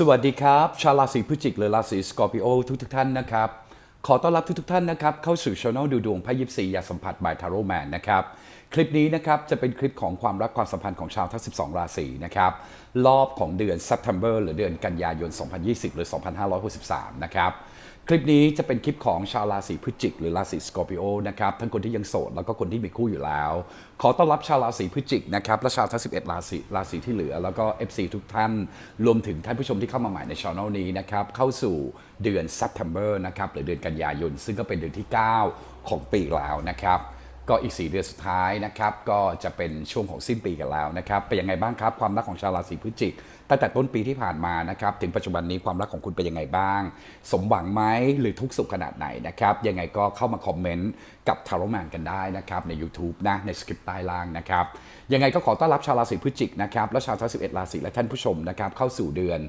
สวัสดีครับ ชาวราศีพฤศจิกหรือราศีสกอร์ปิโอทุกทุกๆท่านนะครับ ขอต้อนรับทุกทุกๆท่านนะครับ เข้าสู่ช่องดูดวงไพ่ยิปซียาสัมผัสบายทาโร่แมนนะครับ คลิปนี้นะครับ จะเป็นคลิปของความรักความสัมพันธ์ของชาวทั้ง 12 ราศีนะครับ รอบของเดือน September หรือเดือนกันยายน 2020 หรือ 2563 นะครับ คลิปนี้จะเป็นคลิปของชาวราศีพฤศจิกหรือราศีสกอร์ปิโอนะครับทั้งคนที่ยังโสดแล้วก็คนที่มีคู่อยู่แล้ว ขอต้อนรับชาวราศีพฤศจิกนะครับและชาวทั้ง 11 ราศีราศีที่เหลือ แล้วก็ FC ทุกท่าน รวมถึงท่านผู้ชมที่เข้ามาใหม่ในช่องนี้นะครับเข้าสู่เดือน September นะครับหรือเดือนกันยายน ซึ่งก็เป็นเดือนที่ 9 ของปีแล้วนะครับ ก็อีก 4 เดือนสุดท้ายนะครับ ก็จะเป็นช่วงของสิ้นปีกันแล้วนะครับ เป็นยังไงบ้างครับ ความรักของชาวราศีพฤศจิก ตั้งแต่ต้นปีที่ผ่านมานะครับ ถึงปัจจุบันนี้ความรักของคุณเป็นยังไงบ้าง สมหวังไหมหรือทุกข์สุขขนาดไหนนะครับ ยังไงก็เข้ามาคอมเมนต์กับทาร์แมนกันได้นะครับ ใน YouTube นะ ในสคริปต์ใต้ล่างนะครับ ยังไงก็ขอต้อนรับชาวราศีพฤศจิกนะครับ และชาวทั้ง11 ราศีและท่านผู้ชมนะครับ เข้าสู่เดือน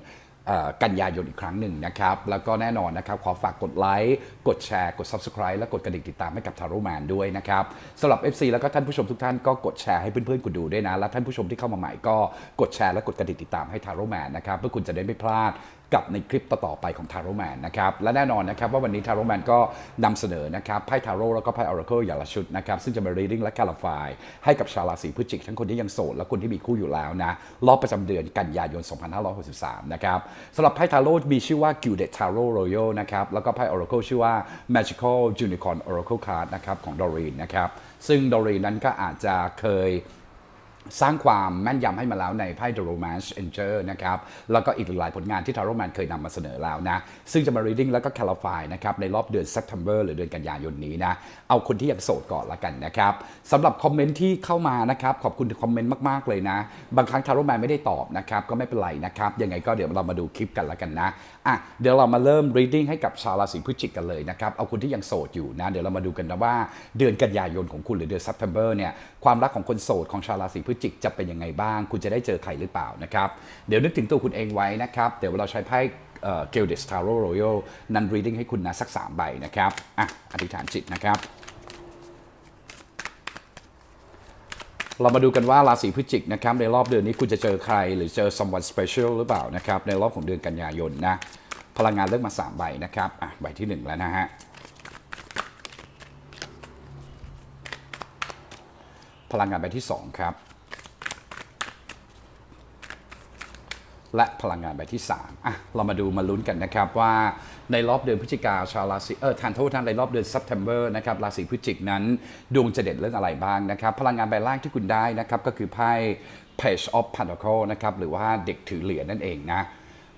กันยายนอีกครั้งหนึ่งนะครับ แล้วก็แน่นอนนะครับขอฝากกดไลค์ กดแชร์ กด Subscribe และกดกระดิ่งติดตามให้กับทารุแมนด้วยนะครับสำหรับ FC แล้วก็ท่านผู้ชมทุกท่านก็กดแชร์ให้เพื่อนๆคุณดูด้วยนะ และท่านผู้ชมที่เข้ามาใหม่ก็กดแชร์และกดกระดิ่งติดตามให้ทารุแมนนะครับเพื่อคุณจะได้ไม่พลาด กับในคลิปต่อไปของทาร์ o แมนนะครับ และแน่นอนนะครับว่าวันนี้ทาร์ o แมนก็นำเสนอนะครับไพ่ทาโร่แล้วก็ไพ่ออราเคิลอย่างละชุดนะครับ ซึ่งจะมา reading และ clarify ให้กับชาวราศีพฤศจิกทั้งคนที่ยังโสดและคนที่มีคู่อยู่แล้วนะรอบประจำเดือนกันยายน 2563 นะครับสำหรับไพ่ทาโร่มีชื่อว่า Gilded Tarot Royal นะครับแล้วก็ไพ่ Oracle ชื่อว่า Magical Unicorn Oracle Card นะครับของ Doreen นะครับซึ่ง Doreen นั้นก็อาจจะเคย สร้างความแม่นยำให้มาแล้วในไพ่ The Romance Angel นะครับ แล้วก็อีกหลายผลงานที่ Tarot Man เคยนำมาเสนอแล้วนะ ซึ่งจะมา reading แล้วก็ clarify นะครับ ในรอบเดือน September หรือเดือนกันยายนนี้นะ เอาคนที่ยังโสดก่อนละกันนะครับสำหรับคอมเมนต์ที่เข้ามานะครับ ขอบคุณคอมเมนต์มาก ๆ เลยนะ บางครั้ง Tarot Man ไม่ได้ตอบนะครับ ก็ไม่เป็นไรนะครับ ยังไงก็เดี๋ยวเรามาดูคลิปกันละกันนะ อะเดี๋ยวเรามาเริ่ม reading ให้กับชาวราศีพฤศจิกกันเลยนะครับ เอาคนที่ยังโสดอยู่นะ เดี๋ยวเรามาดูกันนะว่าเดือนกันยายนของคุณหรือเดือน September เนี่ยความรักของคนโสดของชาวราศีพฤศจิกจะเป็นยังไงบ้าง คุณจะได้เจอใครหรือเปล่านะครับ เดี๋ยวนึกถึงตัวคุณเองไว้นะครับ เดี๋ยวเราใช้ไพ่เกลเดสทาโร่รอยัลนัน reading ให้คุณนะสัก3ใบนะครับอะอธิษฐานจิตนะครับ เรามาดูกันว่าราศีพฤศจิกนะครับในรอบเดือนนี้คุณจะเจอใคร หรือเจอ someone special หรือเปล่านะครับในรอบของเดือนกันยายนนะพลังงานเลือกมา 3 ใบนะครับอะใบที่ 1 แล้วนะฮะพลังงานใบที่ 2 ครับ และพลังงานใบที่3อะเรามาดูมาลุ้นกันนะครับว่าในรอบเดือนพฤศจิกาชาวราศีเออทานโทษท่านในรอบเดือน September นะครับราศีพฤศจิกนั้นดวงจะเด่นเรื่องอะไรบ้างนะครับ พลังงานใบล่างที่คุณได้นะครับก็คือไพ่ Page of Pentacle นะครับหรือว่าเด็กถือเหรียญนั่นเองนะ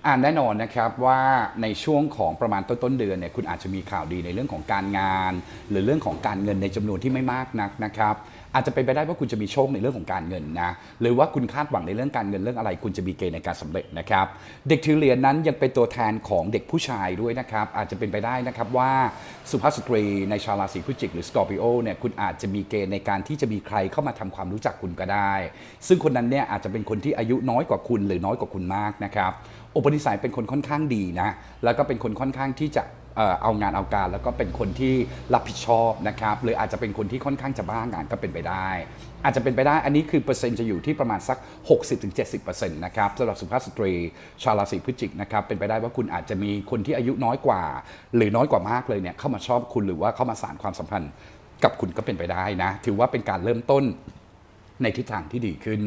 อ่านแน่นอนนะครับว่าในช่วงของประมาณต้นต้นเดือนเนี่ยคุณอาจจะมีข่าวดีในเรื่องของการงาน หรือเรื่องของการเงินในจำนวนที่ไม่มากนักนะครับ อาจจะเป็นไปได้ว่าคุณจะมีโชคในเรื่องของการเงินนะหรือว่าคุณคาดหวังในเรื่องการเงินเรื่องอะไร คุณจะมีเกณฑ์ในการสำเร็จนะครับ เด็กถือเหรียญนั้นยังเป็นตัวแทนของเด็กผู้ชายด้วยนะครับ อาจจะเป็นไปได้นะครับว่าสุภาพสตรีในชาวราศีพฤศจิกหรือสกอร์ปิโอเนี่ยคุณอาจจะมีเกณฑ์ในการที่จะมีใครเข้ามาทำความรู้จักคุณก็ได้ ซึ่งคนนั้นเนี่ยอาจจะเป็นคนที่อายุน้อยกว่าคุณหรือน้อยกว่าคุณมากนะครับอุปนิสัยเป็นคนค่อนข้างดีนะแล้วก็เป็นคนค่อนข้างที่จะ เอางานเอาการ แล้วก็เป็นคนที่รับผิดชอบนะครับหรืออาจจะเป็นคนที่ค่อนข้างจะบ้างานก็เป็นไปได้ อาจจะเป็นไปได้อันนี้คือเปอร์เซ็นต์จะอยู่ที่ประมาณสัก 60-70%นะครับสำหรับสุภาพสตรีชาวราศีพฤศจิกนะครับเป็นไปได้ว่าคุณอาจจะมีคนที่อายุน้อยกว่า หรือน้อยกว่ามากเลยเนี่ยเข้ามาชอบคุณหรือว่าเข้ามาสานความสัมพันธ์กับคุณก็เป็นไปได้นะ ถือว่าเป็นการเริ่มต้นในทิศทางที่ดีขึ้น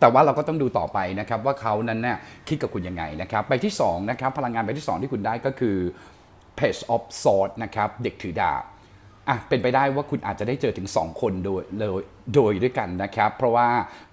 แต่ว่าเราก็ต้องดูต่อไปนะครับว่าเขานั้นน่ะคิดกับคุณยังไงนะครับ ใบที่2นะครับพลังงานใบที่ 2 ที่คุณได้ก็คือ Page of Swords นะครับ เด็กถือดาบอะเป็นไปได้ว่าคุณอาจจะได้เจอถึง 2 คนโดยโดย โดยด้วยกันนะครับ เพราะว่า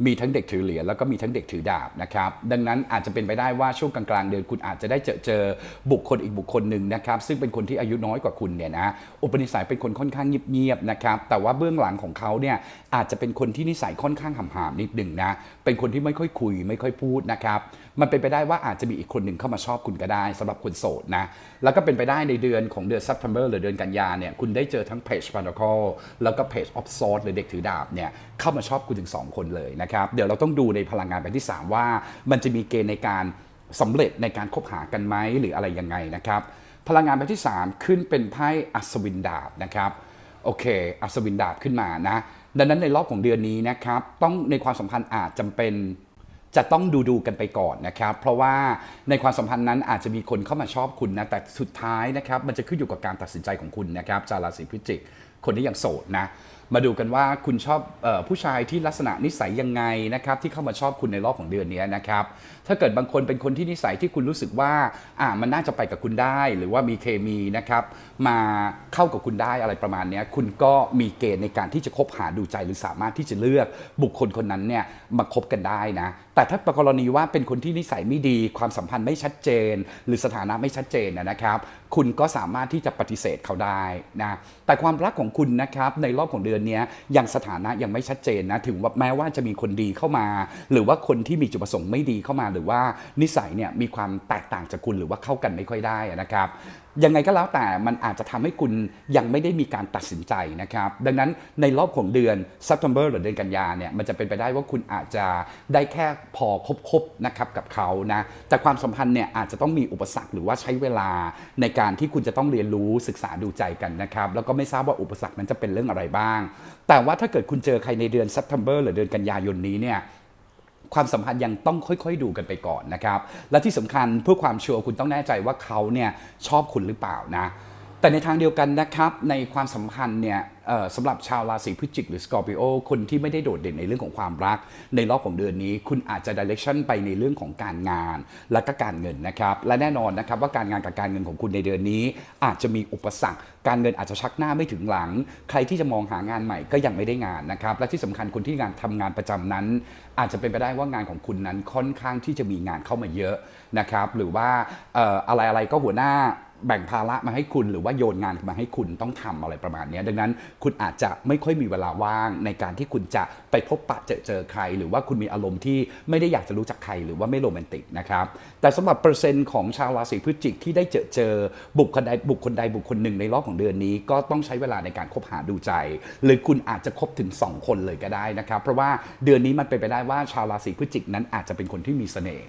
มีทั้งเด็กถือเหรียญแล้วก็มีทั้งเด็กถือดาบนะครับ ดังนั้นอาจจะเป็นไปได้ว่าช่วงกลางๆเดือนคุณอาจจะได้เจอเจอบุคคลอีกบุคคลหนึ่งนะครับ ซึ่งเป็นคนที่อายุน้อยกว่าคุณเนี่ยนะอุปนิสัยเป็นคนค่อนข้างเงียบๆนะครับ แต่ว่าเบื้องหลังของเขาเนี่ยอาจจะเป็นคนที่นิสัยค่อนข้างห่ามๆนิดหนึ่งนะเป็นคนที่ไม่ค่อยคุย ไม่ค่อยพูดนะครับมันเป็นไปได้ว่าอาจจะมีอีกคนหนึ่งเข้ามาชอบคุณก็ได้สำหรับคนโสดนะแล้วก็เป็นไปได้ในเดือนของเดือน September หรือเดือนกันยาเนี่ยคุณได้เจอทั้ง Page Pentacle แล้วก็ Page of Swords หรือเด็กถือดาบเนี่ยเข้ามาชอบคุณถึง 2 คนเลยนะครับเดี๋ยวเราต้องดูในพลังงานแบบที่ 3 ว่า มันจะมีเกณฑ์ในการสำเร็จในการคบหากันไหมหรืออะไรยังไงนะครับพลังงานแบบที่ 3 ขึ้นเป็นไพ่อัศวินดาบนะครับโอเค อัศวินดาบขึ้นมานะดังนั้นในรอบของเดือนนี้นะครับต้องในความสัมพันธ์อาจจำเป็นจะต้องดูดูกันไปก่อนนะครับ เพราะว่าในความสัมพันธ์นั้นอาจจะมีคนเข้ามาชอบคุณนะ แต่สุดท้ายนะครับ มันจะขึ้นอยู่กับการตัดสินใจของคุณนะครับชาวราศีพฤศจิก คนที่ยังโสดนะมาดูกันว่าคุณชอบออผู้ชายที่ลักษณะนิสัยยังไงนะครับที่เข้ามาชอบคุณในรอบของเดือนนี้นะครับถ้าเกิดบางคนเป็นคนที่นิสัยที่คุณรู้สึกว่าอ่ามันน่าจะไปกับคุณได้ หรือว่ามีเคมีนะครับมาเข้ากับคุณได้อะไรประมาณนี้คุณก็มีเกณฑ์ในการที่จะคบหาดูใจหรือสามารถที่จะเลือกบุคคลคนนั้นเนี่ยมาคบกันได้นะแต่ถ้ากรณีว่าเป็นคนที่นิสัยไม่ดี ความสัมพันธ์ไม่ชัดเจน หรือสถานะไม่ชัดเจนนะครับ คุณก็สามารถที่จะปฏิเสธเขาได้นะแต่ความรักของคุณนะครับในรอบของเดือนอนี้ยยังสถานะยังไม่ชัดเจนนะถึงว่าแม้ว่าจะมีคนดีเข้ามา หรือว่าคนที่มีจุดประสงค์ไม่ดีเข้ามา หรือว่านิสัยเนี่ยมีความแตกต่างจากคุณหรือว่าเข้ากันไม่ค่อยได้นะครับ ยังไงก็แล้วแต่มันอาจจะทำให้คุณยังไม่ได้มีการตัดสินใจนะครับ ดังนั้นในรอบของเดือน September หรือเดือนกันยาเนี่ยมันจะเป็นไปได้ว่าคุณอาจจะได้แค่พอคบๆนะครับกับเขานะแต่ความสัมพันธ์เนี่ยอาจจะต้องมีอุปสรรคหรือว่าใช้เวลาในการที่คุณจะต้องเรียนรู้ศึกษาดูใจกันนะครับ แล้วก็ไม่ทราบว่าอุปสรรคนั้นจะเป็นเรื่องอะไรบ้าง แต่ว่าถ้าเกิดคุณเจอใครในเดือน September หรือเดือนกันยายนนี้เนี่ย ความสัมพันธ์ยังต้องค่อยๆดูกันไปก่อนนะครับ และที่สำคัญเพื่อความชัวร์คุณต้องแน่ใจว่าเขาเนี่ยชอบคุณหรือเปล่านะ แต่ในทางเดียวกันนะครับในความสัมพันธ์เนี่ยสำหรับชาวราศีพฤศจิกหรือสกอร์ปิโอคนที่ไม่ได้โดดเด่นในเรื่องของความรัก ในรอบของเดือนนี้ คุณอาจจะดิเรกชันไปในเรื่องของการงาน และก็การเงินนะครับและแน่นอนนะครับว่าการงานกับการเงินของคุณในเดือนนี้ อาจจะมีอุปสรรค การเงินอาจจะชักหน้าไม่ถึงหลัง ใครที่จะมองหางานใหม่ก็ยังไม่ได้งานนะครับและที่สำคัญคนที่งานทำงานประจำนั้น อาจจะเป็นไปได้ว่างานของคุณนั้นค่อนข้างที่จะมีงานเข้ามาเยอะนะครับหรือว่าอะไรอะไรก็หัวหน้า แบ่งภาระมาให้คุณหรือว่าโยนงานมาให้คุณต้องทำอะไรประมาณนี้ดังนั้นคุณอาจจะไม่ค่อยมีเวลาว่างในการที่คุณจะไปพบปะเจอเจอใคร หรือว่าคุณมีอารมณ์ที่ไม่ได้อยากจะรู้จักใครหรือว่าไม่โรแมนติกนะครับแต่สำหรับเปอร์เซ็นต์ของชาวราศีพฤศจิกที่ได้เจอเจอบุคคลใดบุคคลใดบุคคลหนึ่งในรอบของเดือนนี้ ก็ต้องใช้เวลาในการคบหาดูใจ หรือคุณอาจจะคบถึง 2 คนเลยก็ได้นะครับ เพราะว่าเดือนนี้มันเป็นไปได้ว่าชาวราศีพฤศจิกนั้นอาจจะเป็นคนที่มีเสน่ห์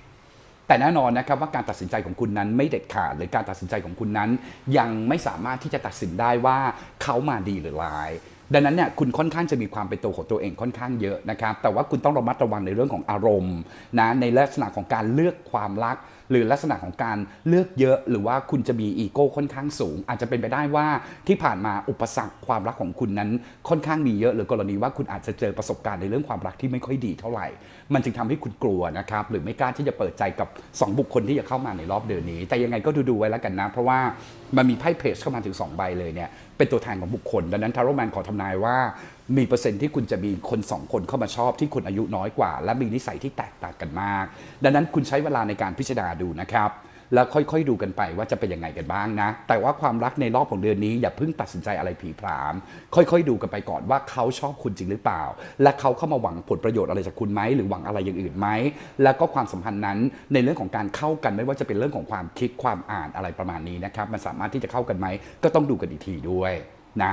แต่แน่นอนนะครับว่าการตัดสินใจของคุณนั้นไม่เด็ดขาดหรือการตัดสินใจของคุณนั้น ยังไม่สามารถที่จะตัดสินได้ว่าเขามาดีหรือร้ายดังนั้นเนี่ยคุณค่อนข้างจะมีความเป็นตัวของตัวเองค่อนข้างเยอะนะครับแต่ว่าคุณต้องระมัดระวังในเรื่องของอารมณ์นะในลักษณะของการเลือกความรัก หรือลักษณะของการเลือกเยอะหรือว่าคุณจะมีอีโก้ค่อนข้างสูง อาจจะเป็นไปได้ว่าที่ผ่านมาอุปสรรคความรักของคุณนั้นค่อนข้างมีเยอะ หรือกรณีว่าคุณอาจจะเจอประสบการณ์ในเรื่องความรักที่ไม่ค่อยดีเท่าไหร่ มันจึงทำให้คุณกลัวนะครับหรือไม่กล้าที่จะเปิดใจกับ 2 บุคคลที่จะเข้ามาในรอบเดือนนี้ แต่ยังไงก็ดูดูๆไว้แล้วกันนะ เพราะว่ามันมีไพ่เพจเข้ามาถึง 2 ใบเลยเนี่ยเป็นตัวแทนของบุคคล ดังนั้นทาร์โรแมนขอทำนายว่า มีเปอร์เซ็นต์ที่คุณจะมีคน 2 คนเข้ามาชอบที่คุณอายุน้อยกว่า และมีนิสัยที่แตกต่างกันมาก ดังนั้นคุณใช้เวลาในการพิจารณาดูนะครับ แล้วค่อยๆดูกันไปว่าจะเป็นยังไงกันบ้างนะ แต่ว่าความรักในรอบของเดือนนี้อย่าเพิ่งตัดสินใจอะไรผีผลาม ค่อยๆ ดูกันไปก่อนว่าเขาชอบคุณจริงหรือเปล่า และเขาเข้ามาหวังผลประโยชน์อะไรจากคุณไหมหรือหวังอะไรอย่างอื่นไหมแล้วก็ความสัมพันธ์นั้นในเรื่องของการเข้ากันไม่ว่าจะเป็นเรื่องของความคิดความอ่านอะไรประมาณนี้นะครับมันสามารถที่จะเข้ากันไหมก็ต้องดูกันอีกทีด้วยนะ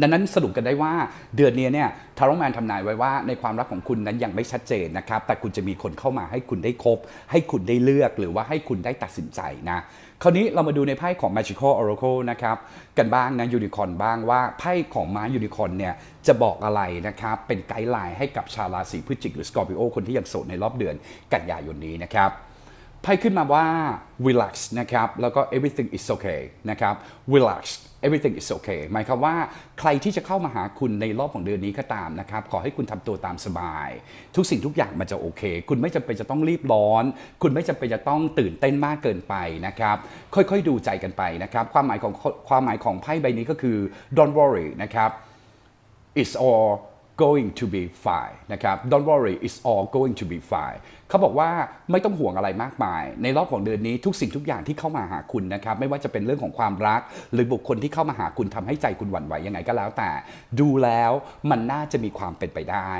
ดังนั้นสรุปกันได้ว่าเดือนนี้เนี่ยทาร์แมนทำนายไว้ว่าในความรักของคุณนั้นยังไม่ชัดเจนนะครับ แต่คุณจะมีคนเข้ามาให้คุณได้คบ ให้คุณได้เลือกหรือว่าให้คุณได้ตัดสินใจนะ คราวนี้เรามาดูในไพ่ของ Magical Oracle นะครับ กันบ้างนะยูนิคอนบ้างว่าไพ่ของม้ายูนิคอนเนี่ยจะบอกอะไรนะครับ เป็นไกด์ไลน์ให้กับชาวราศีพฤศจิกหรือสกอร์ปิโอคนที่ยังโสดในรอบเดือนกันยายนนี้นะครับ ไพ่ขึ้นมาว่า relax นะครับ แล้วก็ everything is okay นะครับ relax everything is okay หมายความว่าใครที่จะเข้ามาหาคุณในรอบของเดือนนี้ก็ตามนะครับ ขอให้คุณทำตัวตามสบาย ทุกสิ่งทุกอย่างมันจะโอเค คุณไม่จำเป็นจะต้องรีบร้อน คุณไม่จำเป็นจะต้องตื่นเต้นมากเกินไปนะครับ ค่อยๆดูใจกันไปนะครับ ความหมายของความหมายของไพ่ใบนี้ก็คือ don't worry นะครับ it's all going to be fine นะครับ don't worry it's all going to be fine เขาบอกว่าไม่ต้องห่วงอะไรมากมาย ในรอบของเดือนนี้ทุกสิ่งทุกอย่างที่เข้ามาหาคุณนะครับ ไม่ว่าจะเป็นเรื่องของความรัก หรือบุคคลที่เข้ามาหาคุณทำให้ใจคุณหวั่นไหวยังไงก็แล้วแต่ ดูแล้วมันน่าจะมีความเป็นไปได้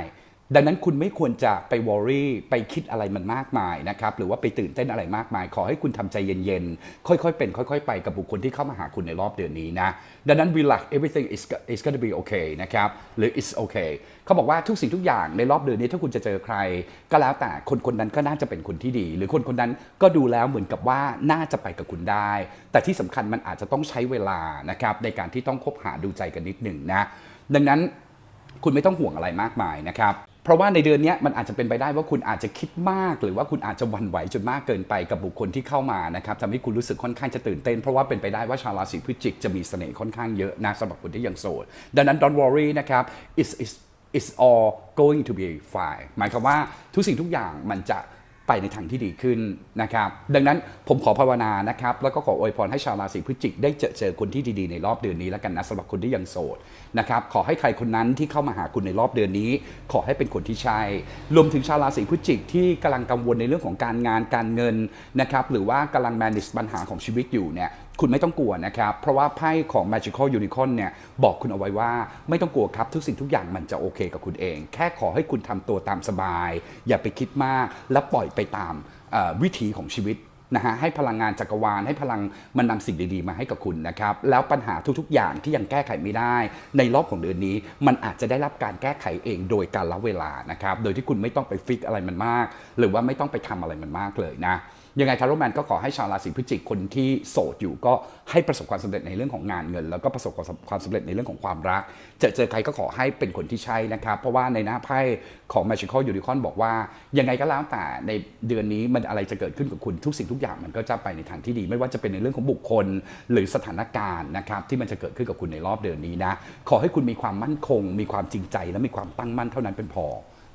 ดังนั้นคุณไม่ควรจะไปวอรี่ไปคิดอะไรมันมากมายนะครับหรือว่าไปตื่นเต้นอะไรมากมาย ขอให้คุณทำใจเย็นๆ ค่อยๆ เป็น ค่อย ๆ ไปกับบุคคลที่เข้ามาหาคุณในรอบเดือนนี้นะดังนั้น relax everything is is gonna be okay นะครับหรือ is okay เขาบอกว่าทุกสิ่งทุกอย่างในรอบเดือนนี้ถ้าคุณจะเจอใคร ก็แล้วแต่คนคนนั้นก็น่าจะเป็นคนที่ดี หรือคนคนนั้นก็ดูแล้วเหมือนกับว่าน่าจะไปกับคุณได้ แต่ที่สำคัญมันอาจจะต้องใช้เวลานะครับในการที่ต้องคบหาดูใจกันนิดหนึ่งนะดังนั้นคุณไม่ต้องห่วงอะไรมากมายนะครับ เพราะว่าในเดือนนี้มันอาจจะเป็นไปได้ว่าคุณอาจจะคิดมาก หรือว่าคุณอาจจะวันไหวจนมากเกินไปกับบุคคลที่เข้ามานะครับทำให้คุณรู้สึกค่อนข้างจะตื่นเต้น เพราะว่าเป็นไปได้ว่าชาวราศีพฤศจิกจะมีเสน่ห์ค่อนข้างเยอะนะสำหรับคนที่ยังโสดดังนั้น don't worry นะครับ it's it's it's all going to be fine หมายความว่าทุกสิ่งทุกอย่างมันจะไปในทางที่ดีขึ้นนะครับ ดังนั้นผมขอภาวนานะครับ แล้วก็ขออวยพรให้ชาวราศีพฤศจิกได้เจอเจอคนที่ดีๆในรอบเดือนนี้แล้วกันนะสำหรับคนที่ยังโสดนะครับขอให้ใครคนนั้นที่เข้ามาหาคุณในรอบเดือนนี้ ขอให้เป็นคนที่ใช่รวมถึงชาวราศีพฤศจิกที่กำลังกังวลในเรื่องของการงานการเงินนะครับหรือว่ากำลัง manage ปัญหาของชีวิตอยู่เนี่ยคุณไม่ต้องกลัวนะครับ เพราะว่าไพ่ของ Magical Unicorn เนี่ยบอกคุณเอาไว้ว่าไม่ต้องกลัวครับ ทุกสิ่งทุกอย่างมันจะโอเคกับคุณเอง แค่ขอให้คุณทำตัวตามสบาย อย่าไปคิดมากและปล่อยไปตามวิถีของชีวิต นะฮะให้พลังงานจักรวาลให้พลังมันนำสิ่งดีๆ มาให้กับคุณนะครับ แล้วปัญหาทุกๆ อย่างที่ยังแก้ไขไม่ได้ ในรอบของเดือนนี้ มันอาจจะได้รับการแก้ไขเองโดยการละเวลานะครับ โดยที่คุณไม่ต้องไปฟิกอะไรมันมาก หรือว่าไม่ต้องไปทำอะไรมันมากเลยนะ ยังไงทาร์โรแมนก็ขอให้ชาวราศีพฤศจิกคนที่โสดอยู่ก็ให้ประสบความสำเร็จในเรื่องของงานเงิน แล้วก็ประสบความสำเร็จในเรื่องของความรัก เจอเจอใครก็ขอให้เป็นคนที่ใช่นะครับ เพราะว่าในหน้าไพ่ของ Magical Unicorn บอกว่า ยังไงก็แล้วแต่ในเดือนนี้มันอะไรจะเกิดขึ้นกับคุณทุกสิ่งทุกอย่างมันก็จะไปในทางที่ดี ไม่ว่าจะเป็นในเรื่องของบุคคลหรือสถานการณ์นะครับที่มันจะเกิดขึ้นกับคุณในรอบเดือนนี้นะขอให้คุณมีความมั่นคง มีความจริงใจและมีความตั้งมั่นเท่านั้นเป็นพอ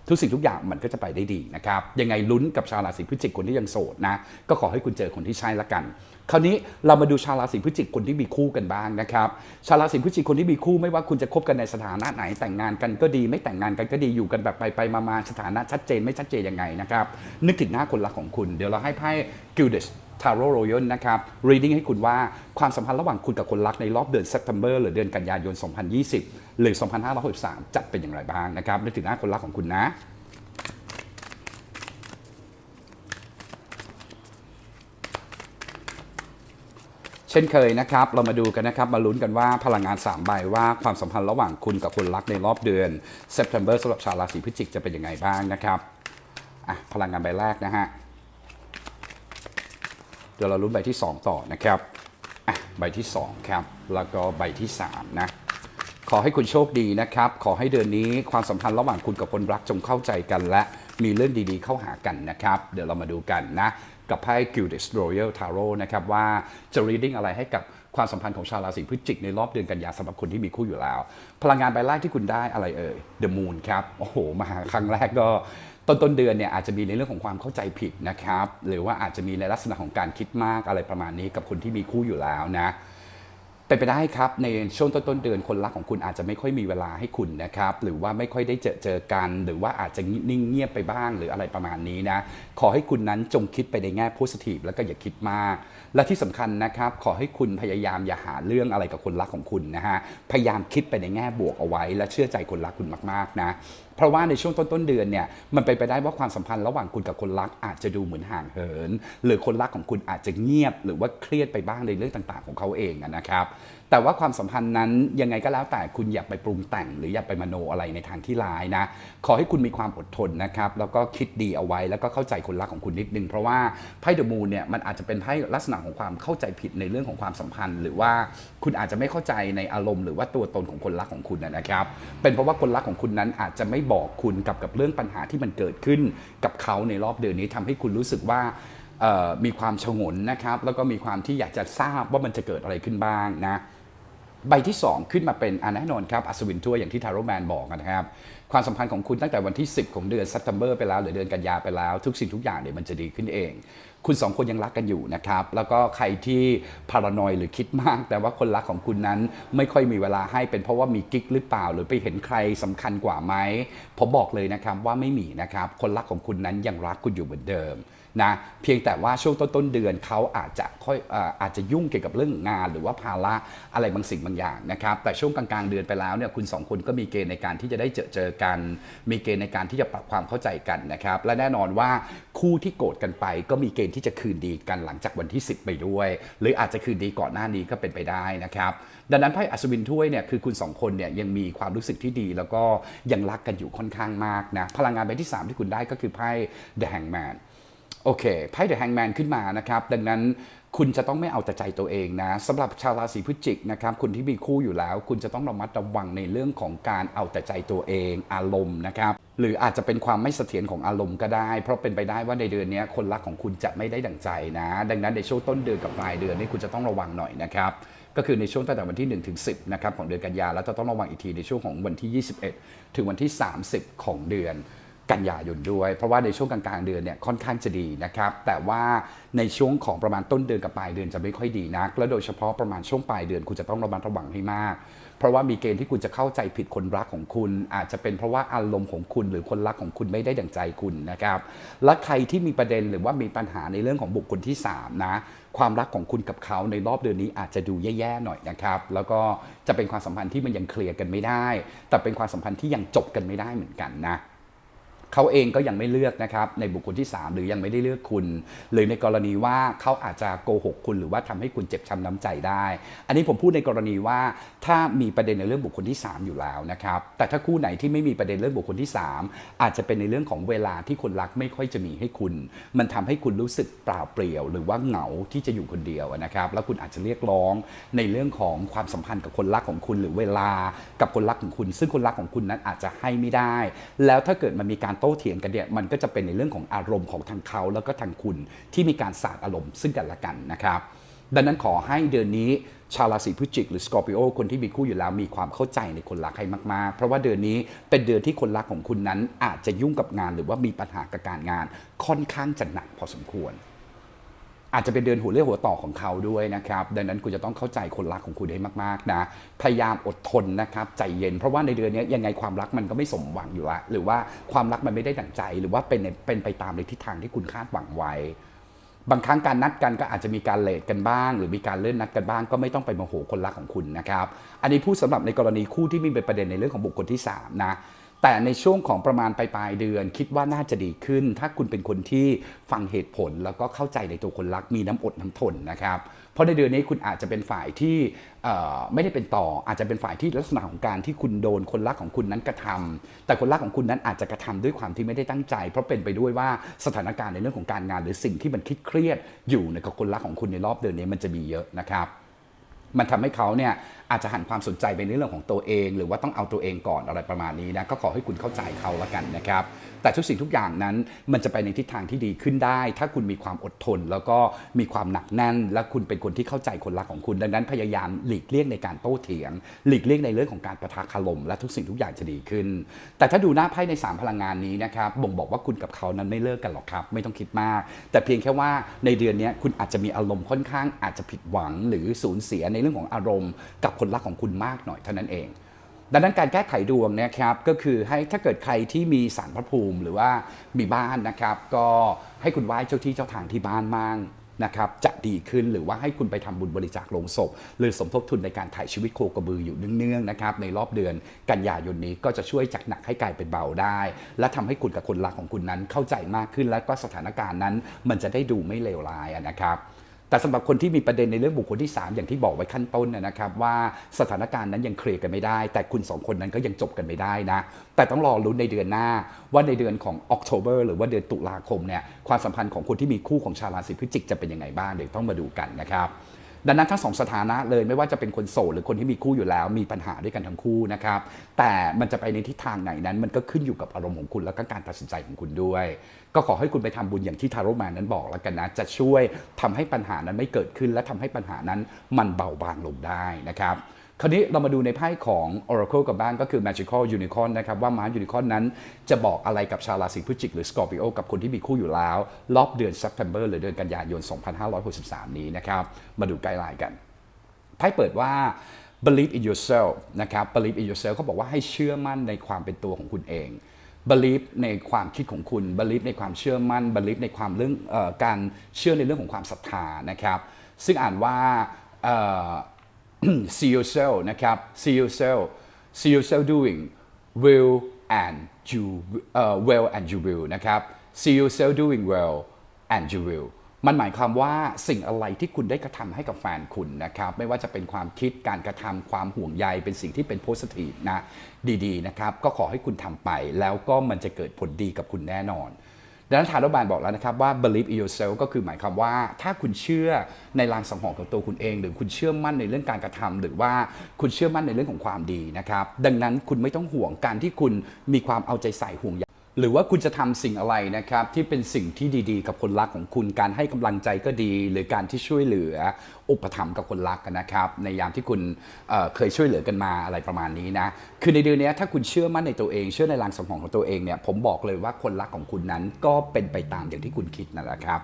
ทุกสิ่งทุกอย่างมันก็จะไปได้ดีนะครับ ยังไงลุ้นกับชาวราศีพฤศจิกคนที่ยังโสดนะ ก็ขอให้คุณเจอคนที่ใช่ละกัน คราวนี้เรามาดูชาวราศีพฤศจิกคนที่มีคู่กันบ้างนะครับ ชาวราศีพฤศจิกคนที่มีคู่ไม่ว่าคุณจะคบกันในสถานะไหนแต่งงานกันก็ดี ไม่แต่งงานกันก็ดีอยู่กันแบบไปไปมามาสถานะชัดเจนไม่ชัดเจนยังไงนะครับนึกถึงหน้าคนรักของคุณ เดี๋ยวเราให้ไพ่กิลเดส ทาโร่โรยัลนะครับ reading ให้คุณว่าความสัมพันธ์ระหว่างคุณกับคนรักในรอบเดือน September หรือเดือนกันยายน 2020 หรือ 2563จะเป็นอย่างไรบ้างนะครับนึกถึงหน้าคนรักของคุณนะเช่นเคยนะครับเรามาดูกันนะครับมาลุ้นกันว่าพลังงาน 3 ใบว่าความสัมพันธ์ระหว่างคุณกับคนรักในรอบเดือน September สำหรับชาวราศีพฤศจิกจะเป็นยังไงบ้างนะครับพลังงานใบแรกนะฮะ ดี๋ยวเราลุ้นใบที่ 2 ต่อนะครับใบที่ 2 ครับ แล้วก็ใบที่ 3 นะ ขอให้คุณโชคดีนะครับ ขอให้เดือนนี้ความสัมพันธ์ระหว่างคุณกับคนรักจงเข้าใจกัน และมีเรื่องดีๆเข้าหากันนะครับ เดี๋ยวเรามาดูกันนะ กับไพ่ Gilded Royal Tarot นะครับว่าจะ reading อะไรให้กับความสัมพันธ์ของชาวราศีพฤศจิกในรอบเดือนกันยาสำหรับคนที่มีคู่อยู่แล้ว พลังงานใบแรกที่คุณได้อะไรเอ่ย The Moon ครับ โอ้โห มาครั้งแรกก็ ต้นต้นเดือนเนี่ยอาจจะมีในเรื่องของความเข้าใจผิดนะครับหรือว่าอาจจะมีในลักษณะของการคิดมากอะไรประมาณนี้กับคนที่มีคู่อยู่แล้วนะเป็นไปได้ครับในช่วงต้นต้นๆเดือนคนรักของคุณอาจจะไม่ค่อยมีเวลาให้คุณนะครับหรือว่าไม่ค่อยได้เจอเจอกัน หรือว่าอาจจะนิ่งเงียบไปบ้างหรืออะไรประมาณนี้นะขอให้คุณนั้นจงคิดไปในแง่โพสิทีฟแล้วก็อย่าคิดมาก และที่สำคัญนะครับ ขอให้คุณพยายามอย่าหาเรื่องอะไรกับคนรักของคุณนะฮะพยายามคิดไปในแง่บวกเอาไว้ และเชื่อใจคนรักคุณมากๆนะ เพราะว่าในช่วงต้นต้นเดือนเนี่ยมันเป็นไปได้ว่าความสัมพันธ์ระหว่างคุณกับคนรักอาจจะดูเหมือนห่างเหิน หรือคนรักของคุณอาจจะเงียบ หรือว่าเครียดไปบ้างในเรื่องต่าง ๆ ของเขาเองนะครับแต่ว่าความสัมพันธ์นั้นยังไงก็แล้วแต่คุณอย่าไปปรุงแต่ง หรืออย่าไปมโนอะไรในทางที่ร้ายนะ ขอให้คุณมีความอดทนนะครับแล้วก็คิดดีเอาไว้แล้วก็เข้าใจคนรักของคุณนิดนึง เพราะว่าไพ่เดอะมูนเนี่ยมันอาจจะเป็นไพ่ลักษณะของความเข้าใจผิดในเรื่องของความสัมพันธ์ หรือว่าคุณอาจจะไม่เข้าใจในอารมณ์หรือว่าตัวตนของคนรักของคุณนะนะครับ เป็นเพราะว่าคนรักของคุณนั้นอาจจะไม่บอกคุณกับกับเรื่องปัญหาที่มันเกิดขึ้นกับเขาในรอบเดือนนี้ทำให้คุณรู้สึกว่ามีความชงนนะครับ แล้วก็มีความที่อยากจะทราบว่ามันจะเกิดอะไรขึ้นบ้างนะใบที่ 2 ขึ้นมาเป็นอันแน่นอนครับ อัศวินทั่วอย่างที่ทาร์โรแมนบอกนะครับ ความสัมพันธ์ของคุณตั้งแต่วันที่ 10 ของเดือน September ไปแล้ว หรือเดือนกันยาไปแล้ว ทุกสิ่งทุกอย่างเนี่ยมันจะดีขึ้นเอง คุณสองคนยังรักกันอยู่นะครับ แล้วก็ใครที่พารานอยหรือคิดมาก แต่ว่าคนรักของคุณนั้นไม่ค่อยมีเวลาให้เป็นเพราะว่ามีกิ๊กหรือเปล่า หรือไปเห็นใครสำคัญกว่าไหมผมบอกเลยนะครับว่าไม่มีนะครับ คนรักของคุณนั้นยังรักคุณอยู่เหมือนเดิมนะเพียงแต่ว่าช่วงต้นต้นเดือนเขาอาจจะค่อยอาจจะยุ่งเกี่ยวกับเรื่องงาน หรือว่าภาระอะไรบางสิ่งบางอย่างนะครับแต่ช่วงกลางๆเดือนไปแล้วเนี่ยคุณสองคนก็มีเกณฑ์ในการที่จะได้เจอเจอกัน มีเกณฑ์ในการที่จะปรับความเข้าใจกันนะครับและแน่นอนว่าคู่ที่โกรธกันไปก็มีเกณฑ์ที่จะคืนดีกันหลังจากวันที่ 10 ไปด้วย หรืออาจจะคืนดีก่อนหน้านี้ก็เป็นไปได้นะครับ ดังนั้นไพ่อัศวินถ้วยเนี่ยคือคุณสองคนเนี่ยยังมีความรู้สึกที่ดี แล้วก็ยังรักกันอยู่ค่อนข้างมากนะพลังงานใบที่สามที่คุณได้ก็คือไพ่ The Hangman โอเคไพ่เดอะแฮงแมนขึ้นมานะครับ ดังนั้น คุณจะต้องไม่เอาแต่ใจตัวเองนะสำหรับชาวราศีพฤศจิกนะครับคุณที่มีคู่อยู่แล้ว คุณจะต้องระมัดระวังในเรื่องของการเอาแต่ใจตัวเอง อารมณ์นะครับหรืออาจจะเป็นความไม่เสถียรของอารมณ์ก็ได้ เพราะเป็นไปได้ว่าในเดือนนี้คนรักของคุณจะไม่ได้ดั่งใจนะ ดังนั้นในช่วงต้นเดือนกับปลายเดือนนี่คุณจะต้องระวังหน่อยนะครับก็คือในช่วงตั้งแต่วันที่1ถึง10นะครับของเดือนกันยาแล้วจะต้องระวังอีกทีในช่วงของวันที่ 21 ถึงวันที่ 30 ของเดือน กันยายนด้วย เพราะว่าในช่วงกลางๆเดือนเนี่ยค่อนข้างจะดีนะครับ แต่ว่าในช่วงของประมาณต้นเดือนกับปลายเดือนจะไม่ค่อยดีนัก และโดยเฉพาะประมาณช่วงปลายเดือนคุณจะต้องระมัดระวังให้มาก เพราะว่ามีเกณฑ์ที่คุณจะเข้าใจผิดคนรักของคุณ อาจจะเป็นเพราะว่าอารมณ์ของคุณหรือคนรักของคุณไม่ได้ดั่งใจคุณนะครับ และใครที่มีประเด็นหรือว่ามีปัญหาในเรื่องของบุคคลที่สามนะ ความรักของคุณกับเขาในรอบเดือนนี้อาจจะดูแย่ๆหน่อยนะครับ แล้วก็จะเป็นความสัมพันธ์ที่มันยังเคลียร์กันไม่ได้ แต่เป็นความสัมพันธ์ที่ยังจบกันไม่ได้เหมือนกันนะ เขาเองก็ยังไม่เลือกนะครับในบุคคลที่ 3 หรือยังไม่ได้เลือกคุณ หรือในกรณีว่าเขาอาจจะโกหกคุณหรือว่าทำให้คุณเจ็บช้ำน้ำใจได้ อันนี้ผมพูดในกรณีว่าถ้ามีประเด็นในเรื่องบุคคลที่ 3 อยู่แล้วนะครับแต่ถ้าคู่ไหนที่ไม่มีประเด็นเรื่องบุคคลที่ 3 อาจจะเป็นในเรื่องของเวลาที่คนรักไม่ค่อยจะมีให้คุณ มันทำให้คุณรู้สึกเปล่าเปลี่ยว หรือว่าเหงาที่จะอยู่คนเดียวนะครับแล้วคุณอาจจะเรียกร้องในเรื่องของความสัมพันธ์กับคนรักของคุณหรือเวลากับคนรักของคุณ ซึ่งคนรักของคุณนั้นอาจจะให้ไม่ได้ แล้วถ้าเกิดมันมีการโต้เถียงกันเนี่ยมันก็จะเป็นในเรื่องของอารมณ์ของทางเขาแล้วก็ทางคุณที่มีการสาดอารมณ์ซึ่งกันและกันนะครับดังนั้นขอให้เดือนนี้ชาวราศีพฤศจิก หรือสกอร์ปิโอคนที่มีคู่อยู่แล้วมีความเข้าใจในคนรักให้มากๆ เพราะว่าเดือนนี้เป็นเดือนที่คนรักของคุณนั้นอาจจะยุ่งกับงาน หรือว่ามีปัญหากับการงานค่อนข้างจะหนักพอสมควร อาจจะเป็นเดือนหัวเรี่ยวหัวต่อของเขาด้วยนะครับดังนั้นคุณจะต้องเข้าใจคนรักของคุณให้มากๆนะพยายามอดทนนะครับใจเย็น เพราะว่าในเดือนนี้ยังไงความรักมันก็ไม่สมหวังอยู่ละหรือว่าความรักมันไม่ได้ดั่งใจ หรือว่าเป็นเป็นไปตามในทิศทางที่คุณคาดหวังไว้บางครั้งการนัดกันก็อาจจะมีการเลทกันบ้าง หรือมีการเลื่อนนัดกันบ้าง ก็ไม่ต้องไปโมโหคนรักของคุณนะครับ อันนี้พูดสำหรับในกรณีคู่ที่มีประเด็นในเรื่องของบุคคลที่สามนะ แต่ในช่วงของประมาณปลายๆเดือน คิดว่าน่าจะดีขึ้น ถ้าคุณเป็นคนที่ฟังเหตุผลแล้วก็เข้าใจในตัวคนรักมีน้ำอดน้ำทนนะครับเพราะในเดือนนี้คุณอาจจะเป็นฝ่ายที่ไม่ได้เป็นต่ออาจจะเป็นฝ่ายที่ลักษณะของการที่คุณโดนคนรักของคุณนั้นกระทำแต่คนรักของคุณนั้นอาจจะกระทำด้วยความที่ไม่ได้ตั้งใจ เพราะเป็นไปด้วยว่าสถานการณ์ในเรื่องของการงาน หรือสิ่งที่มันคิดเครียดอยู่ในกับคนรักของคุณในรอบเดือนนี้มันจะมีเยอะนะครับ มันทำให้เขาเนี่ยอาจจะหันความสนใจไปในเรื่องของตัวเอง หรือว่าต้องเอาตัวเองก่อนอะไรประมาณนี้นะก็ขอให้คุณเข้าใจเขาละกันนะครับ แต่ทุกสิ่งทุกอย่างนั้น มันจะไปในทิศทางที่ดีขึ้นได้ ถ้าคุณมีความอดทน แล้วก็มีความหนักแน่น และคุณเป็นคนที่เข้าใจคนรักของคุณ ดังนั้นพยายามหลีกเลี่ยงในการโต้เถียง หลีกเลี่ยงในเรื่องของการประทะคารมและทุกสิ่งทุกอย่างจะดีขึ้น แต่ถ้าดูหน้าไพ่ในสามพลังงานนี้นะครับบ่งบอกว่าคุณกับเขานั้นไม่เลิกกันหรอกครับ ไม่ต้องคิดมาก แต่เพียงแค่ว่าในเดือนนี้คุณอาจจะมีอารมณ์ค่อนข้างอาจจะผิดหวัง หรือสูญเสียในเรื่องของอารมณ์ กับคนรักของคุณมากหน่อยเท่านั้นเอง ดังนั้นการแก้ไขดวงนะครับก็คือให้ถ้าเกิดใครที่มีสารพระภูมิหรือว่ามีบ้านนะครับ ก็ให้คุณไหว้เจ้าที่เจ้าทางที่บ้านมั่งนะครับจะดีขึ้นหรือว่าให้คุณไปทำบุญบริจาคโลงศพ หรือสมทบทุนในการถ่ายชีวิตโคกระบืออยู่เนื่องๆนะครับในรอบเดือนกันยายนนี้ก็จะช่วยจากหนักให้กลายเป็นเบาได้ และทำให้คุณกับคนรักของคุณนั้นเข้าใจมากขึ้น และก็สถานการณ์นั้น มันจะได้ดูไม่เลวร้ายนะครับ แต่สำหรับคนที่มีประเด็นในเรื่องบุคคลที่ 3 อย่างที่บอกไว้ขั้นต้นนะครับว่าสถานการณ์นั้นยังเคลียร์กันไม่ได้ แต่คุณสองคนนั้นก็ยังจบกันไม่ได้นะ แต่ต้องรอลุ้นในเดือนหน้า ว่าในเดือนของออกโทเบอร์หรือว่าเดือนตุลาคมเนี่ยความสัมพันธ์ของคนที่มีคู่ของชาวราศีพฤศจิกจะเป็นยังไงบ้างเดี๋ยวต้องมาดูกันนะครับ ดังนั้นทั้งสองสถานะเลยไม่ว่าจะเป็นคนโสดหรือคนที่มีคู่อยู่แล้ว มีปัญหาด้วยกันทั้งคู่นะครับ แต่มันจะไปในทิศทางไหนนั้น มันก็ขึ้นอยู่กับอารมณ์ของคุณแล้วก็การตัดสินใจของคุณด้วย ก็ขอให้คุณไปทำบุญอย่างที่ทาโรแมนนั้นบอกแล้วกันนะ จะช่วยทำให้ปัญหานั้นไม่เกิดขึ้น และทำให้ปัญหานั้นมันเบาบางลงได้นะครับ คราวนี้เรามาดูในไพ่ของ Oracle กับบ้างก็คือ Magical Unicorn นะครับว่าม้า Unicorn นั้นจะบอกอะไรกับชาวราศีพฤศจิกหรือ Scorpio กับคนที่มีคู่อยู่แล้ว รอบเดือน September หรือเดือนกันยายน 2563 นี้นะครับ มาดูไกด์ไลน์กัน ไพ่เปิดว่า believe in yourself นะครับ believe in yourself เขาบอกว่าให้เชื่อมั่นในความเป็นตัวของคุณเอง believe ในความคิดของคุณ believe ในความเชื่อมั่น believe ในความเรื่องออการเชื่อในเรื่องของความศรัทธานะครับ ซึ่งอ่านว่า see yourself นะครับ see yourself see yourself doing will and you uh, well and you will นะครับ see yourself doing well and you will มันหมายความว่าสิ่งอะไรที่คุณได้กระทำให้กับแฟนคุณนะครับ ไม่ว่าจะเป็นความคิดการกระทำความห่วงใยเป็นสิ่งที่เป็นโพสิทีฟนะดีๆนะครับ ก็ขอให้คุณทำไปแล้วก็มันจะเกิดผลดีกับคุณแน่นอน ดังนั้นทาโรบานบอกแล้วนะครับว่า believe in yourself ก็คือหมายความว่า ถ้าคุณเชื่อในลางสังหรณ์ของตัวคุณเอง หรือคุณเชื่อมั่นในเรื่องการกระทำหรือว่าคุณเชื่อมั่นในเรื่องของความดีนะครับ ดังนั้นคุณไม่ต้องห่วงการที่คุณมีความเอาใจใส่ห่วงใย หรือว่าคุณจะทำสิ่งอะไรนะครับที่เป็นสิ่งที่ดีๆ กับคนรักของคุณการให้กำลังใจก็ดี หรือการที่ช่วยเหลืออุปถัมภ์กับคนรักนะครับ ในยามที่คุณเเคยช่วยเหลือกันมาอะไรประมาณนี้นะคือในเดือนนี้ถ้าคุณเชื่อมั่นในตัวเอง เชื่อในลางสมองของตัวเองเนี่ยผมบอกเลยว่าคนรักของคุณนั้นก็เป็นไปตามอย่างที่คุณคิดนั่นแหละครับ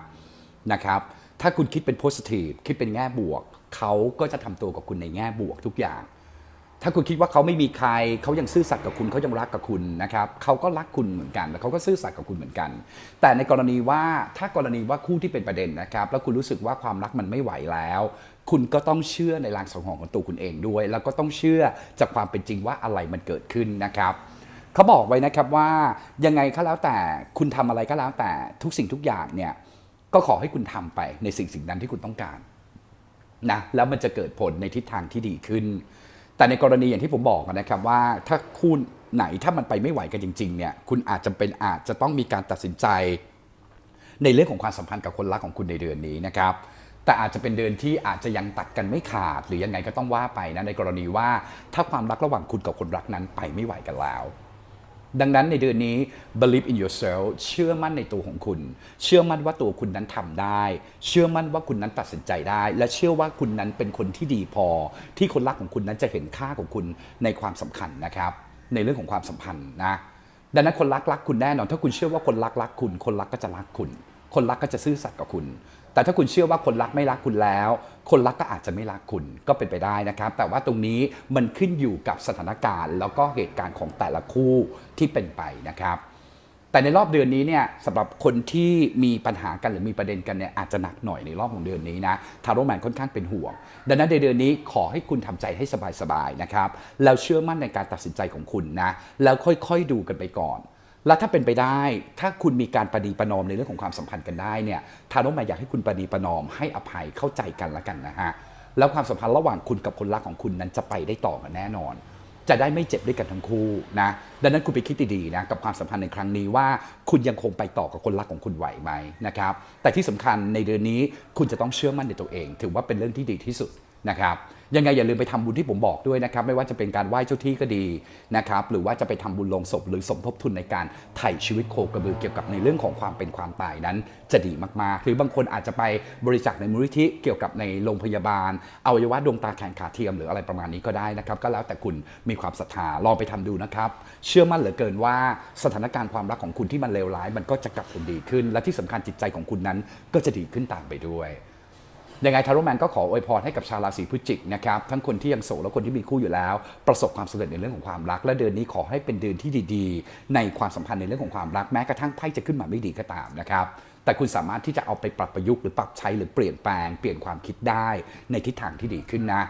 นะครับถ้าคุณคิดเป็น positive คิดเป็นแง่บวก เขาก็จะทำตัวกับคุณในแง่บวกทุกอย่าง ถ้าคุณคิดว่าเขาไม่มีใครเขายังซื่อสัตย์กับคุณเขายังรักกับคุณนะครับเขาก็รักคุณเหมือนกัน แล้วเขาก็ซื่อสัตย์กับคุณเหมือนกัน แต่ในกรณีว่าถ้ากรณีว่าคู่ที่เป็นประเด็นนะครับ แล้วคุณรู้สึกว่าความรักมันไม่ไหวแล้ว คุณก็ต้องเชื่อในลางสังหรณ์ของตัวคุณเองด้วย แล้วก็ต้องเชื่อจากความเป็นจริงว่าอะไรมันเกิดขึ้นนะครับเขาบอกไว้นะครับว่ายังไงก็แล้วแต่คุณทำอะไรก็แล้วแต่ทุกสิ่งทุกอย่างเนี่ยก็ขอให้คุณทำไปในสิ่งสิ่งนั้นที่คุณต้องการนะแล้วมันจะเกิดผลในทิศทางที่ดีขึ้น แต่ในกรณีอย่างที่ผมบอกนะครับว่าถ้าคู่ไหนถ้ามันไปไม่ไหวกันจริงๆเนี่ยคุณอาจจะเป็นอาจจะต้องมีการตัดสินใจ ในเรื่องของความสัมพันธ์กับคนรักของคุณในเดือนนี้นะครับแต่อาจจะเป็นเดือนที่อาจจะยังตัดกันไม่ขาด หรือยังไงก็ต้องว่าไปนะในกรณีว่าถ้าความรักระหว่างคุณกับคนรักนั้นไปไม่ไหวกันแล้ว ดังนั้นในเดือนนี้ believe in yourself เชื่อมั่นในตัวของคุณ เชื่อมั่นว่าตัวคุณนั้นทำได้ เชื่อมั่นว่าคุณนั้นตัดสินใจได้ และเชื่อว่าคุณนั้นเป็นคนที่ดีพอ ที่คนรักของคุณนั้นจะเห็นค่าของคุณในความสำคัญนะครับ ในเรื่องของความสัมพันธ์นะ ดังนั้นคนรักรักคุณแน่นอน ถ้าคุณเชื่อว่าคนรักรักคุณ คนรักก็จะรักคุณ คนรักก็จะซื่อสัตย์กับคุณ แต่ถ้าคุณเชื่อว่าคนรักไม่รักคุณแล้ว คนรักก็อาจจะไม่รักคุณก็เป็นไปได้นะครับ แต่ว่าตรงนี้มันขึ้นอยู่กับสถานการณ์ แล้วก็เหตุการณ์ของแต่ละคู่ที่เป็นไปนะครับ แต่ในรอบเดือนนี้เนี่ยสำหรับคนที่มีปัญหากันหรือมีประเด็นกันเนี่ยอาจจะหนักหน่อยในรอบของเดือนนี้นะทาโรแมนค่อนข้างเป็นห่วง ดังนั้นในเดือนนี้ขอให้คุณทำใจให้สบายๆนะครับแล้วเชื่อมั่นในการตัดสินใจของคุณนะแล้วค่อยๆดูกันไปก่อน แล้วถ้าเป็นไปได้ ถ้าคุณมีการประนีประนอมในเรื่องของความสัมพันธ์กันได้เนี่ยทาโรแมนอยากให้คุณประนีประนอมให้อภัยเข้าใจกันละกันนะฮะแล้วความสัมพันธ์ระหว่างคุณกับคนรักของคุณนั้นจะไปได้ต่อกันแน่นอน จะได้ไม่เจ็บด้วยกันทั้งคู่นะดังนั้นคุณไปคิดดีๆนะกับความสัมพันธ์ในครั้งนี้ว่า คุณยังคงไปต่อกับคนรักของคุณไหวไหมนะครับแต่ที่สำคัญในเดือนนี้คุณจะต้องเชื่อมั่นในตัวเอง ถือว่าเป็นเรื่องที่ดีที่สุดนะครับ ยังไงอย่าลืมไปทำบุญที่ผมบอกด้วยนะครับ ไม่ว่าจะเป็นการไหว้เจ้าที่ก็ดีนะครับ หรือว่าจะไปทำบุญลงศพหรือสมทบทุนในการไถ่ชีวิตโคกระบือเกี่ยวกับในเรื่องของความเป็นความตายนั้น จะดีมากๆ หรือบางคนอาจจะไปบริจาคในมูลนิธิเกี่ยวกับในโรงพยาบาลอวัยวะดวงตาแขนขาเทียมหรืออะไรประมาณนี้ก็ได้นะครับ ก็แล้วแต่คุณมีความศรัทธาลองไปทำดูนะครับ เชื่อมั่นเหลือเกินว่าสถานการณ์ความรักของคุณที่มันเลวร้าย มันก็จะกลับเป็นดีขึ้น และที่สำคัญจิตใจของคุณนั้นก็จะดีขึ้นตามไปด้วย ยังไงทาโรแมนก็ขออวยพรให้กับชาวราศีพฤศจิกนะครับทั้งคนที่ยังโสดและคนที่มีคู่อยู่แล้ว ประสบความสำเร็จในเรื่องของความรัก และเดือนนี้ขอให้เป็นเดือนที่ดีๆ ในความสัมพันธ์ในเรื่องของความรักแม้กระทั่งไพ่จะขึ้นมาไม่ดีก็ตามนะครับแต่คุณสามารถที่จะเอาไปปรับประยุกต์หรือปรับใช้หรือเปลี่ยนแปลงเปลี่ยนความคิดได้ในทิศทางที่ดีขึ้นนะ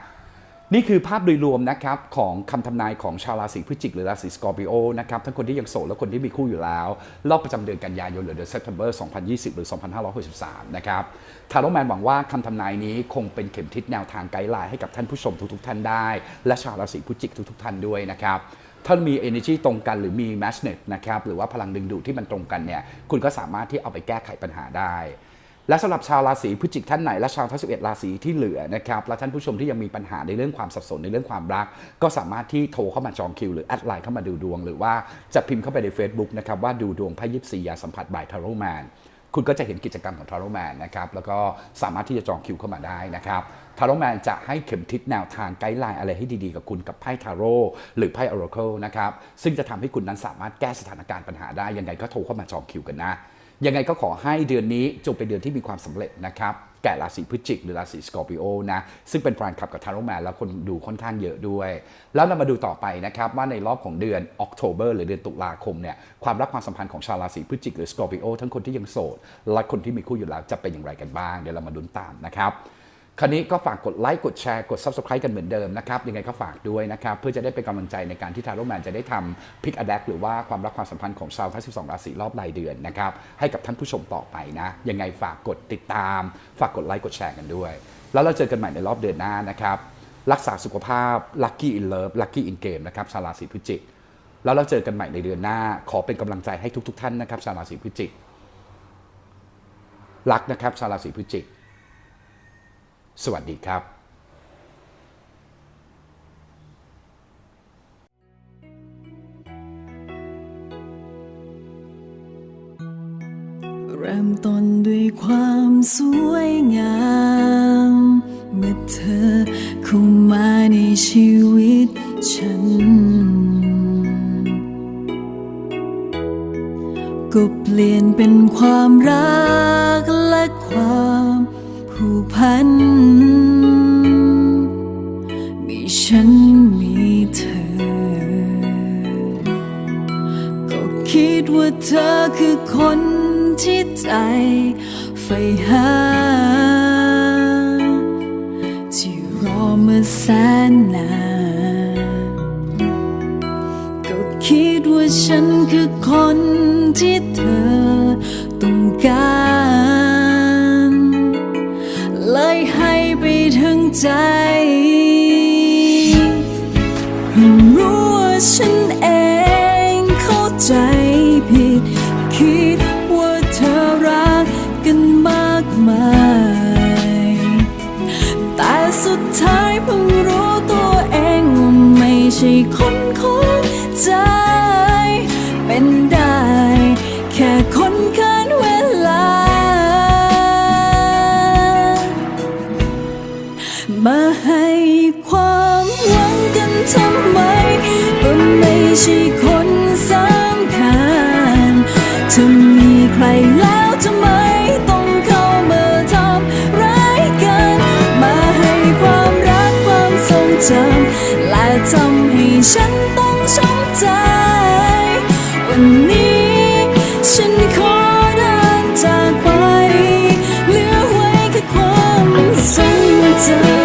นี่คือภาพโดยรวมนะครับของคำทำนายของชาวราศีพฤศจิกหรือราศีสกอร์ปิโอนะครับทั้งคนที่ยังโสดและคนที่มีคู่อยู่แล้วรอบประจำเดือนกันยายนหรือเดือน September 2020 หรือ 2563 นะครับทาโรแมนหวังว่าคำทำนายนี้คงเป็นเข็มทิศแนวทางไกด์ไลน์ให้กับท่านผู้ชมทุกๆท่านได้ และชาวราศีพฤศจิกทุกๆท่านด้วยนะครับถ้ามี energy ตรงกันหรือมี magnet นะครับหรือว่าพลังดึงดูดที่มันตรงกันเนี่ยคุณก็สามารถที่เอาไปแก้ไขปัญหาได้ และสำหรับชาวราศีพฤศจิกท่านไหนและชาวทั้ง11 ราศีที่เหลือนะครับและท่านผู้ชมที่ยังมีปัญหาในเรื่องความสับสนในเรื่องความรัก ก็สามารถที่โทรเข้ามาจองคิว หรือแอดไลน์เข้ามาดูดวง หรือว่าจะพิมพ์เข้าไปใน Facebook นะครับว่าดูดวงไพ่ยิปซียาสัมผัสบายทาโรแมนคุณก็จะเห็นกิจกรรมของทาร์โรแมนนะครับ แล้วก็สามารถที่จะจองคิวเข้ามาได้นะครับทาร์โรแมนจะให้เข็มทิศแนวทางไกด์ไลน์อะไรให้ดีๆ กับคุณกับไพ่ทาโร่หรือไพ่ออร์เคิลนะครับ ซึ่งจะทำให้คุณนั้นสามารถแก้สถานการณ์ปัญหาได้ ยังไงก็โทรเข้ามาจองคิวกันนะ ยังไงก็ขอให้เดือนนี้จงเป็นเดือนที่มีความสำเร็จนะครับแก่ราศีพฤศจิกหรือราศีสกอร์ปิโอนะซึ่งเป็นแฟนคลับกับทาโรแมนแล้วคนดูค่อนข้างเยอะด้วย แล้วเรามาดูต่อไปนะครับว่าในรอบของเดือนออกโทเบอร์หรือเดือนตุลาคมเนี่ยความรักความสัมพันธ์ของชาวราศีพฤศจิกหรือสกอร์ปิโอทั้งคนที่ยังโสดและคนที่มีคู่อยู่แล้วจะเป็นอย่างไรกันบ้าง เดี๋ยวเรามาดูตามนะครับ คราวนี้ก็ฝากกดไลค์กดแชร์กด Subscribe กันเหมือนเดิมนะครับ ยังไงก็ฝากด้วยนะครับ เพื่อจะได้เป็นกำลังใจในการที่ทาโร่แมนจะได้ทำพิกอะแดกหรือว่าความรักความสัมพันธ์ของชาวทั้ง 12 ราศีรอบรายเดือนนะครับ ให้กับท่านผู้ชมต่อไปนะ ยังไงฝากกดติดตาม ฝากกดไลค์กดแชร์กันด้วย แล้วเราเจอกันใหม่ในรอบเดือนหน้านะครับรักษาสุขภาพ Lucky in Love Lucky in Game นะครับชาวราศีพิจิกแล้วเราเจอกันใหม่ในเดือนหน้า ขอเป็นกำลังใจให้ทุก ๆ ท่านนะครับชาวราศีพิจิกรักนะครับชาวราศีพิจิก สวัสดีครับเริ่มต้นด้วยความสวยงาม เมื่อเธอเข้ามาในชีวิตฉัน ก็เปลี่ยนเป็นความรักและความผูกพันันมากมาย แต่สุดท้ายเพิ่งรู้ตัวเองว่าไม่ใช่คนของใจ เป็นได้แค่คนกันเวลา มาให้ความหวังกันทำไมก็ไม่ใช่ ฉันต้องช้ำใจ วันนี้ฉันขอเดินจากไป เหลือไว้แค่ความทรงจำ